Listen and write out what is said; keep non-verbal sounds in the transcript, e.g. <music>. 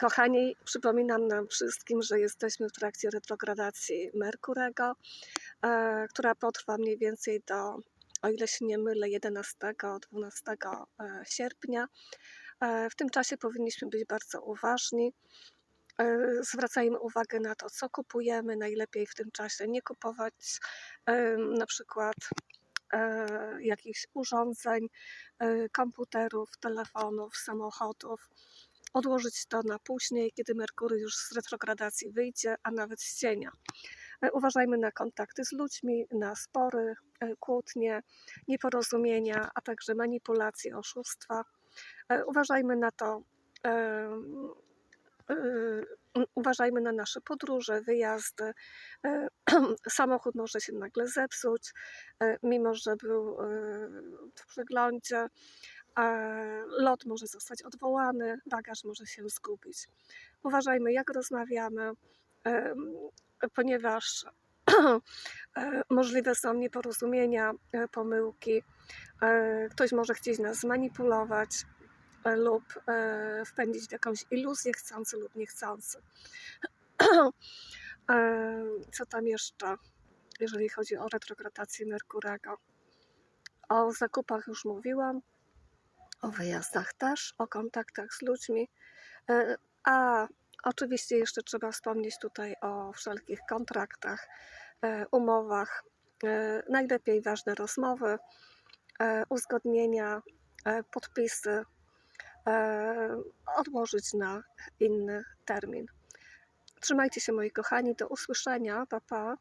Kochani, przypominam nam wszystkim, że jesteśmy w trakcie retrogradacji Merkurego, e, która potrwa mniej więcej do, o ile się nie mylę, 11-12 e, sierpnia. E, W tym czasie powinniśmy być bardzo uważni. Zwracajmy uwagę na to, co kupujemy. Najlepiej w tym czasie nie kupować na przykład jakichś urządzeń, komputerów, telefonów, samochodów odłożyć to na później, kiedy Merkury już z retrogradacji wyjdzie, a nawet z cienia. E, Uważajmy na kontakty z ludźmi, na spory, e, kłótnie, nieporozumienia, a także manipulacje, oszustwa. E, Uważajmy na to, uważajmy na nasze podróże, wyjazdy. <clears throat> Samochód może się nagle zepsuć, mimo że był w przeglądzie lot może zostać odwołany, bagaż może się zgubić. Uważajmy, jak rozmawiamy, ponieważ <clears throat> e, możliwe są nieporozumienia, e, pomyłki. E, Ktoś może chcieć nas zmanipulować e, lub e, wpędzić w jakąś iluzję chcący lub niechcący. <clears throat> E, Co tam jeszcze, jeżeli chodzi o retrogradację Merkurego? O zakupach już mówiłam o wyjazdach też, o kontaktach z ludźmi. E, A oczywiście jeszcze trzeba wspomnieć tutaj o wszelkich kontraktach, e, umowach. E, Najlepiej ważne rozmowy, uzgodnienia, podpisy odłożyć na inny termin. Trzymajcie się moi kochani, do usłyszenia, pa pa.